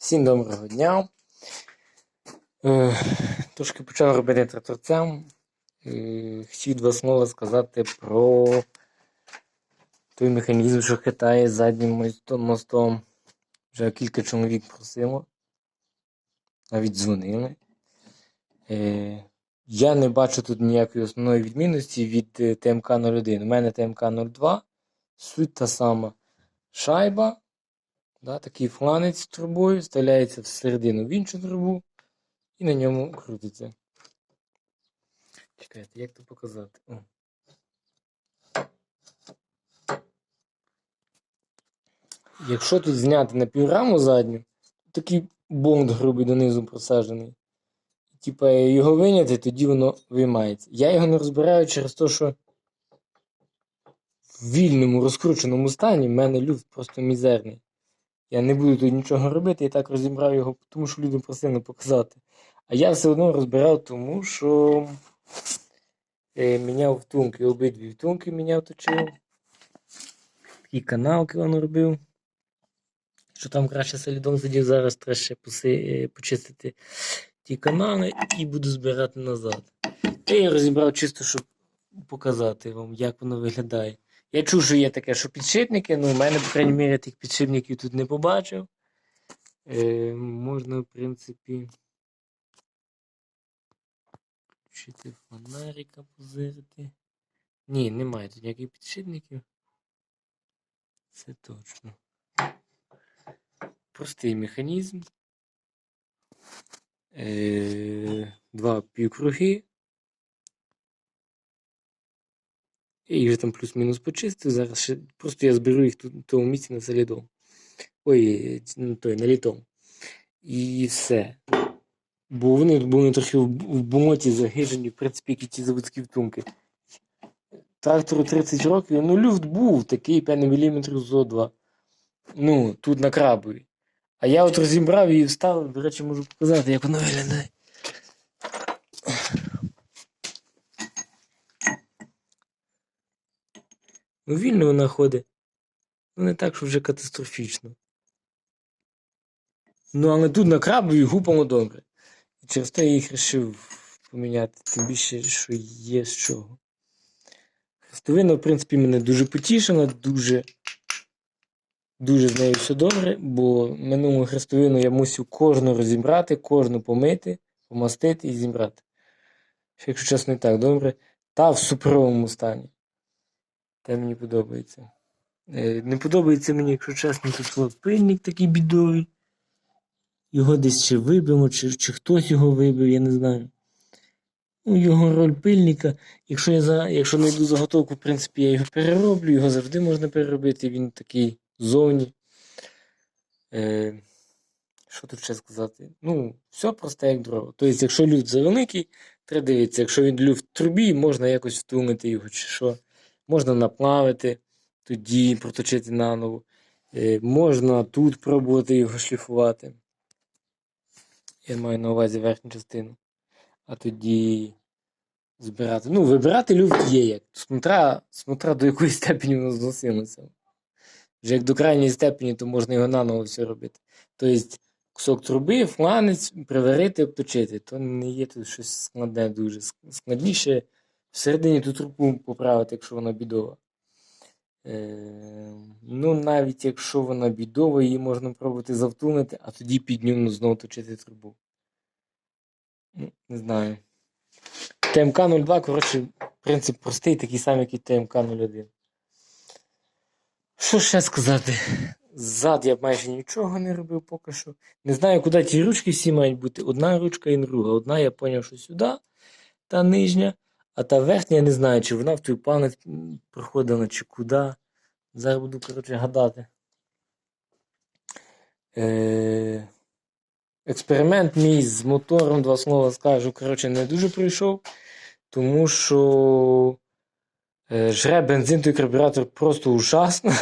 Всім доброго дня. Е, трошки почав робити тракторцям. Е, хотів два слова сказати про той механізм, що хитає заднім мостом-. Вже кілька чоловік просило. Навіть дзвонили. Е, я не бачу тут ніякої основної відмінності від е, ТМК 01. У мене ТМК 02. Суть та сама. Шайба. Да, такий фланець з трубою вставляється всередину в іншу трубу і на ньому крутиться. Чекайте, як це показати? О. Якщо тут зняти на півраму задню, такий бонт грубий донизу просаджений. Типа його виняти, тоді воно виймається. Я його не розбираю через те, що в вільному розкрученому стані в мене люфт просто мізерний. Я не буду тут нічого робити, я так розібрав його, тому що люди просили показати. А я все одно розбирав, тому що е, міняв втулки, обидві втулки міняв точив. Такі каналки він робив. Що там краще солідом сидів, зараз треба ще поси, е, почистити ті канали і буду збирати назад. Та Я розібрав чисто, щоб показати вам, як воно виглядає. Я чув, що є таке, що підшипники, ну, в мене, по крайній мірі, тих підшипників тут не побачив. Е, можна, в принципі, включити фонарика, позирити. Ні, немає тут ніяких підшипників. Це точно. Простий механізм. Е, два півкруги. Я їх вже там плюс-мінус почистив. Зараз ще просто я зберу їх тут тому місці на солідом. Ой, ну, той, на літом. І все. Бо вони були трохи в, болоті загижені, в принципі, як і ті заводські втумки. Трактору 30 років, ну люфт був такий 5 мм ЗО2. Ну, тут на крабові. А я от розібрав і вставив, до речі, можу показати, як воно виглядає. Ну, вільно вона ходить. Ну, не так, що вже катастрофічно. Ну, але тут на крабові гупало добре. І через те я їх вирішив поміняти, тим більше, що є з чого. Хрестовина, в принципі, мене дуже потішила, дуже, дуже з нею все добре, бо минулу хрестовину я мусив кожну розібрати, кожну помити, помастити і зібрати. Якщо чесно, не так добре. Та в суперовому стані. Те мені подобається. Е, Не подобається мені, якщо чесно, тут пильник такий бідовий. Його десь чи вибимо, чи, чи хтось його вибив, я не знаю. Ну, його роль пильника. Якщо я за, якщо знайду заготовку, в принципі, я його перероблю, його завжди можна переробити, він такий зовні. Е, що тут ще сказати? Ну, все просте, як дрова. Тобто, якщо люфт завеликий, треба дивитися, якщо він люфт в трубі, можна якось втулити його, чи що. Можна наплавити, тоді проточити наново. Е, можна тут пробувати його шліфувати. Я маю на увазі верхню частину. А тоді збирати. Ну, вибирати люфт є як. Смотря, смотря до якої степені воно зносилося. Вже як до крайньої степені, то можна його наново все робити. Тобто, кусок труби, фланець, приварити, обточити. То не є тут щось складне дуже. Складніше всередині ту трубу поправити, якщо вона бідова. Е, ну, навіть якщо вона бідова, її можна пробувати завтулити, а тоді під ньому знову точити трубу. Ну, не знаю. ТМК 02, коротше, принцип простий, такий самий, як і ТМК 01. Що ще сказати? Ззад я майже нічого не робив поки що. Не знаю, куди ті ручки всі мають бути. Одна ручка і друга. Одна я зрозумів, що сюди, та нижня, а та верхня я не знаю, чи вона в палець м, проходила, чи куди. Зараз буду, коротше, гадати. Е... Експеримент мій з мотором, два слова скажу, коротше, не дуже пройшов, тому що е, жре бензин той карбюратор просто ужасно.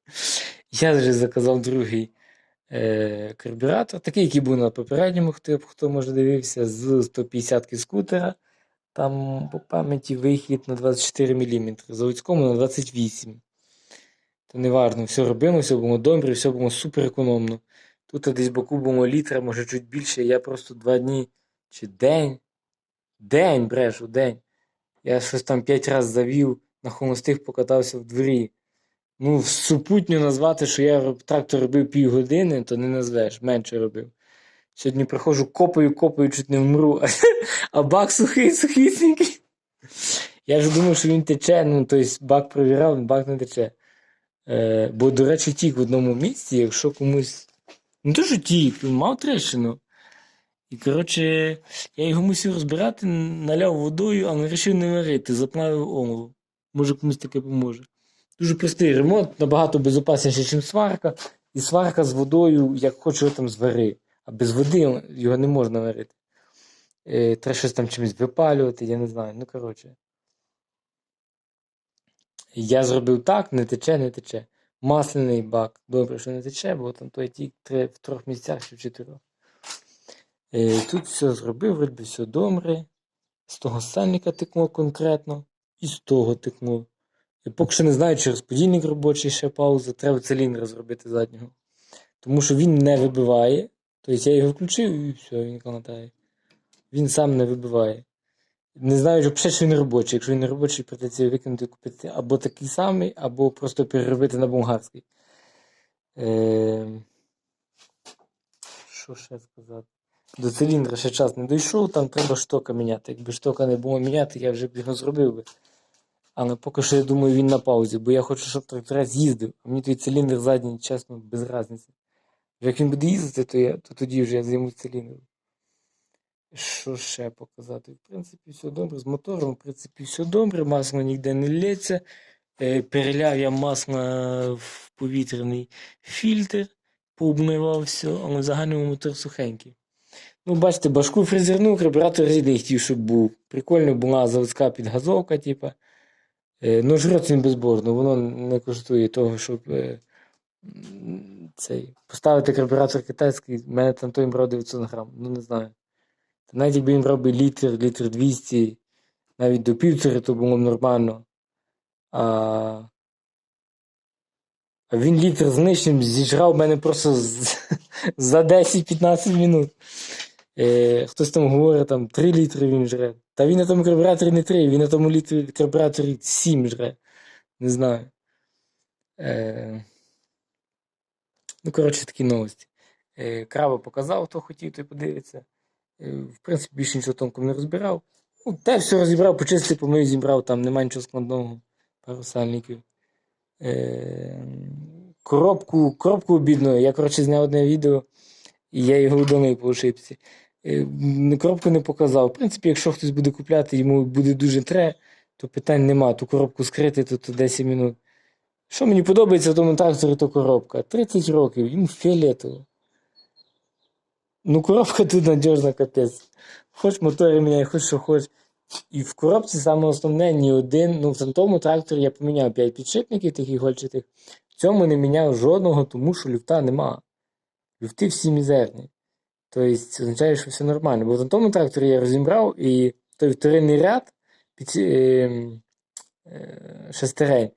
Я вже заказав другий е, карбюратор, такий, який був на попередньому, хто, хто може дивився, з 150 ки скутера. Там по пам'яті вихід на 24 мм, заводському на 28 То не важно, все робимо, все було добре, все було супер економно. Тут десь боку було літра, може чуть більше. Я просто два дні чи день. День брешу, день. Я щось там п'ять разів завів, на холостих покатався в дворі. Ну, супутньо назвати, що я трактор робив півгодини, то не назвеш, менше робив. Сьогодні приходжу, копаю, копаю, чуть не вмру, а бак сухий, сухісінький. Я вже думав, що він тече, ну, тобто бак провірав, бак не тече. Е, бо, до речі, тік в одному місці, якщо комусь. Не що тік, він мав трещину. І, коротше, я його мусив розбирати, наляв водою, але вирішив не варити, заплавив омову. Може комусь таке поможе. Дуже простий ремонт, набагато безопасніший, ніж сварка. І сварка з водою, як його там звари. А без води його не можна варити. Е, треба щось там чимось випалювати, я не знаю. Ну, коротше. Я зробив так, не тече, не тече. Масляний бак. Добре, що не тече, бо там той тік в трьох місцях чи в чотирьох. Е, тут все зробив, вроді все добре. З того сальника текло конкретно, і з того текло. І поки що не знаю, чи розподільник робочий ще пауза, треба циліндр зробити заднього. Тому що він не вибиває. Тобто я його включив і все, він калатає. Він сам не вибиває. Не знаю, взагалі, що він робочий. Якщо він не робочий, придеться викинути купити або такий самий, або просто переробити на болгарський. Е... Що ще сказати? До циліндра ще час не дійшов, там треба штока міняти. Якби штока не було міняти, я вже б його зробив би. Але поки що я думаю, він на паузі, бо я хочу, щоб тракторець їздив, а мені той циліндр задній, чесно, без різниці. Як він буде їздити, то, я, то тоді вже я займусь циліндром. Що ще показати? В принципі, все добре. З мотором, в принципі, все добре, масло ніде не лється. Е, переляв я масло в повітряний фільтр, пообмивав все, але в загальному мотор сухенький. Ну, бачите, башку фрезернув, карбюратор рідний хотів, щоб був. Прикольно була заводська підгазовка, типа. Е, ну, жрот він безбожно, воно не коштує того, щоб е, цей, поставити карбюратор китайський, в мене там той брав 900 грам, ну не знаю. Та навіть якби він би літр, літр 200, навіть до півтори, то було б нормально. А, а він літр з нижчим зіжрав мене просто з, за 10-15 минут. Е, хтось там говорить, там 3 літри він жре. Та він на тому карбюраторі не 3, він на тому літрі карбюраторі 7 жре. Не знаю. Е, ну, коротше, такі новості. Е, Краба показав, хто хотів, той подивиться. Е, в принципі, більше нічого тонко не розбирав. Ну, те все розібрав, почистив, помив, зібрав, там немає нічого складного. Пару сальників. Е, коробку, коробку обідно. Я, коротше, зняв одне відео, і я його удалив по ошибці. Коробку не показав. В принципі, якщо хтось буде купляти, йому буде дуже тре, то питань нема. Ту коробку скрити, то 10 минут. Що мені подобається в тому тракторі, то коробка. 30 років, йому фіолетово. Ну, коробка тут надіжна, капець. Хоч мотори міняй, хоч що хоч. І в коробці саме основне ні один. Ну, в тому тракторі я поміняв 5 підшипників таких гольчатих. В цьому не міняв жодного, тому що люфта нема. Люфти всі мізерні. Тобто, означає, що все нормально. Бо в тому тракторі я розібрав і той вторинний ряд під е, е, шестерень.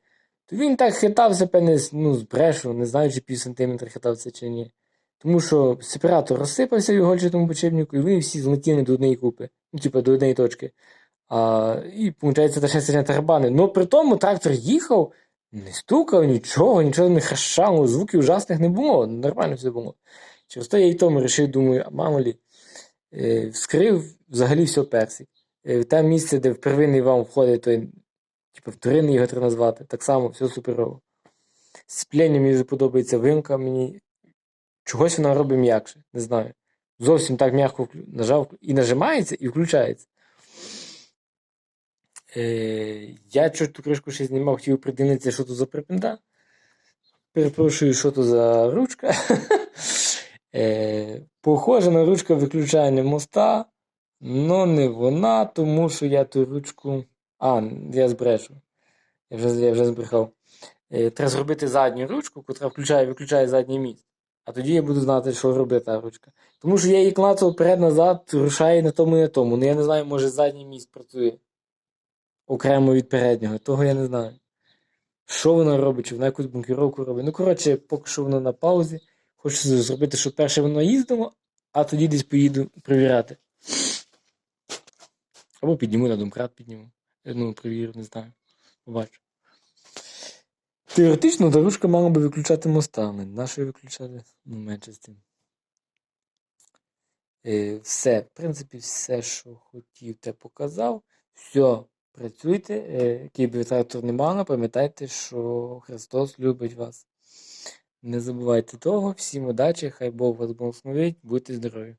Він так хитався, певне, ну, брешу, не знаю, чи пів сантиметра хитався чи ні. Тому що сепаратор розсипався в його гольчатому почебнику, і вони всі злетіли до однієї купи. Ну, типу, до однієї точки. А, і, виходить, та шестерня тарабани. Ну, при тому трактор їхав, не стукав нічого, нічого не хрещало, звуків ужасних не було. Нормально все було. Через то я і тому вирішив, думаю, а мало лі, е, вскрив взагалі все персик. Е, те місце, де в первинний вам входить, той, типу, вторинний його треба назвати, так само все суперово. Сцеплення мені дуже вимка, мені чогось вона робить м'якше, не знаю. Зовсім так м'яко нажав і нажимається, і включається. Е, я чуть ту кришку ще знімав, хотів придивитися, що тут за припинда. Перепрошую, що то за ручка. Е, похоже на ручка виключання моста, але не вона, тому що я ту ручку. А, я збрешу. Я вже, я вже збрехав. Е, треба зробити задню ручку, яка включає і виключає задній міст. А тоді я буду знати, що робить та ручка. Тому що я її клацав вперед-назад, рушає на тому і на тому. Ну я не знаю, може задній міст працює окремо від переднього. Того я не знаю. Що вона робить, чи вона якусь бункеровку робить. Ну, коротше, поки що воно на паузі. Хочу зробити, щоб перше воно їздило, а тоді десь поїду перевіряти. Або підніму на домкрат підніму. Ну, перевірю, не знаю. Побачу. Теоретично дорожка мала би виключати моста, але на виключати? Ну, менше з тим. Все, в принципі, все, що хотів, те показав. Все, працюйте. Е, би не мали, пам'ятайте, що Христос любить вас. Не забувайте того. Всім удачі, хай Бог вас благословить, будьте здорові.